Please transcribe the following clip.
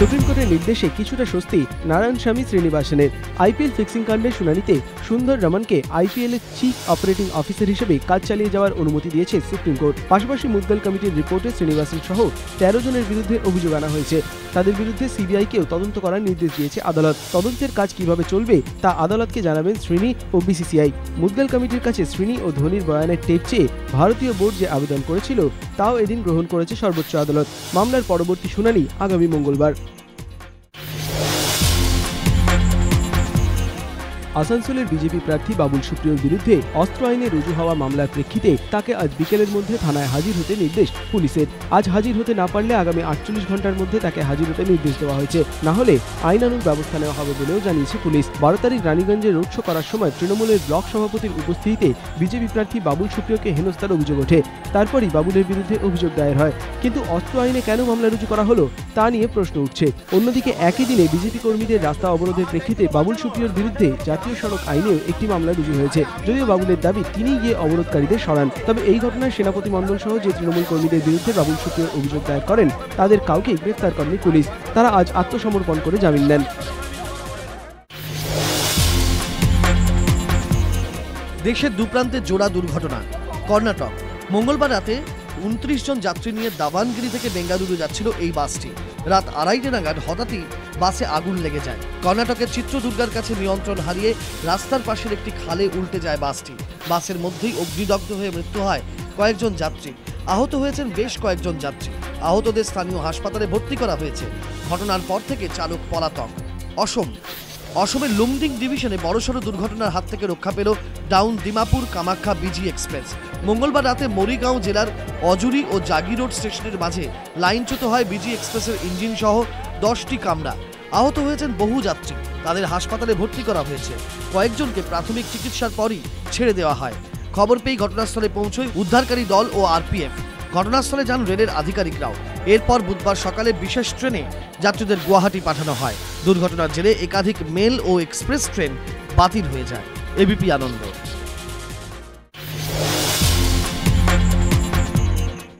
Supreme কোর্টের নির্দেশে কিছুটা স্বস্তি নারায়ণ স্বামী শ্রীনিবাসনের। আইপিএল ফিক্সিং কাণ্ডের শুনানিতে সুন্দর রমনকে আইপিএল এর চিফ অপারেটিং অফিসার হিসেবে কাজ চালিয়ে যাওয়ার অনুমতি দিয়েছে সুপ্রিম কোর্ট। পাশাপাশি মুদ্গল কমিটির রিপোর্টে শ্রীনিবাসন সহ তেরো জনের বিরুদ্ধে অভিযোগ আনা হয়েছে। তাদের বিরুদ্ধে সিবিআইকেও তদন্ত করার নির্দেশ দিয়েছে আদালত। তদন্তের কাজ কীভাবে চলবে তা আদালতকে জানাবেন শ্রীনি ও বিসিসিআই। মুদ্গল কমিটির কাছে শ্রীনি ও ধোনির বয়ানের টেপ চেয়ে ভারতীয় বোর্ড যে আবেদন করেছিল, তাও এদিন গ্রহণ করেছে সর্বোচ্চ আদালত। মামলার পরবর্তী শুনানি আগামী মঙ্গলবার। আসানসোলের বিজেপি প্রার্থী বাবুল সুপ্রিয়র বিরুদ্ধে অস্ত্র আইনে রুজু হওয়া মামলার প্রেক্ষিতে তাকে আজ বিকেলের মধ্যে থানায় হাজির হতে নির্দেশ পুলিশের। আজ হাজির হতে না পারলে আগামী আটচল্লিশ ঘণ্টার মধ্যে তাকে হাজির হতে নির্দেশ দেওয়া হয়েছে। না হলে আইনানুগ ব্যবস্থা নেওয়া হবে বলেও জানিয়েছে পুলিশ। বারো তারিখ রানীগঞ্জে রোড শো করার সময় তৃণমূলের ব্লক সভাপতির উপস্থিতিতে বিজেপি প্রার্থী বাবুল সুপ্রিয়কে হেনস্থার অভিযোগ ওঠে। তারপরই বাবুলের বিরুদ্ধে অভিযোগ দায়ের হয়। কিন্তু অস্ত্র আইনে কেন মামলা রুজু করা হলো তা নিয়ে প্রশ্ন উঠছে। অন্যদিকে একই দিনে বিজেপি কর্মীদের রাস্তা অবরোধের প্রেক্ষিতে বাবুল সুপ্রিয়র বিরুদ্ধে জাতীয় সড়ক আইনেও একটি মামলা রুজু হয়েছে। যদিও বাবুলের দাবি তিনিই গিয়ে অবরোধকারীদের সরান। তবে এই ঘটনায় সেনাপতি মণ্ডল সহ যে তৃণমূল কর্মীদের বিরুদ্ধে বাবুল সুপ্রিয় অভিযোগ দায়ের করেন, তাদের কাউকেই গ্রেফতার করেনি পুলিশ। তারা আজ আত্মসমর্পণ করে জামিন নেন। দেশের দুপ্রান্তে জোড়া দুর্ঘটনা, কর্ণাটক। মঙ্গলবার রাতে উনত্রিশ জন যাত্রী নিয়ে দাবানগিরি থেকে বেঙ্গালুরু যাচ্ছিল এই বাসটি। রাত আড়াইটে নাগাদ হঠাৎই বাসে আগুন লেগে যায়। কর্ণাটকের চিত্রদুর্গার কাছে নিয়ন্ত্রণ হারিয়ে রাস্তার পাশের একটি খালে উল্টে যায় বাসটি। বাসের মধ্যেই অগ্নিদগ্ধ হয়ে মৃত্যু হয় কয়েকজন যাত্রী। আহত হয়েছেন বেশ কয়েকজন যাত্রী। আহতদের স্থানীয় হাসপাতালে ভর্তি করা হয়েছে। ঘটনার পর থেকে চালক পলাতক। অসম। অসমের লুমডিং ডিভিশনে বড়সড় দুর্ঘটনার হাত থেকে রক্ষা পেল down Dimapur Kamakhya BG express. মঙ্গলবার রাতে মরিগাঁও জেলার অজুরি ও জাগি রোড স্টেশনের মাঝে লাইনচ্যুত হয় বিজি এক্সপ্রেসের ইঞ্জিন সহ দশটি কামরা। আহত হয়েছেন বহু যাত্রী। তাদের হাসপাতালে ভর্তি করা হয়েছে। কয়েকজনকে প্রাথমিক চিকিৎসার পরই ছেড়ে দেওয়া হয়। খবর পেয়ে ঘটনাস্থলে পৌঁছয় উদ্ধারকারী দল ও আরপিএফ। ঘটনাস্থলে যান রেলের আধিকারিকরাও। এরপর বুধবার সকালে বিশেষ ট্রেনে যাত্রীদের গুয়াহাটি পাঠানো হয়। দুর্ঘটনার জেরে একাধিক মেল ও এক্সপ্রেস ট্রেন বাতিল হয়ে যায়। এবিপি আনন্দ।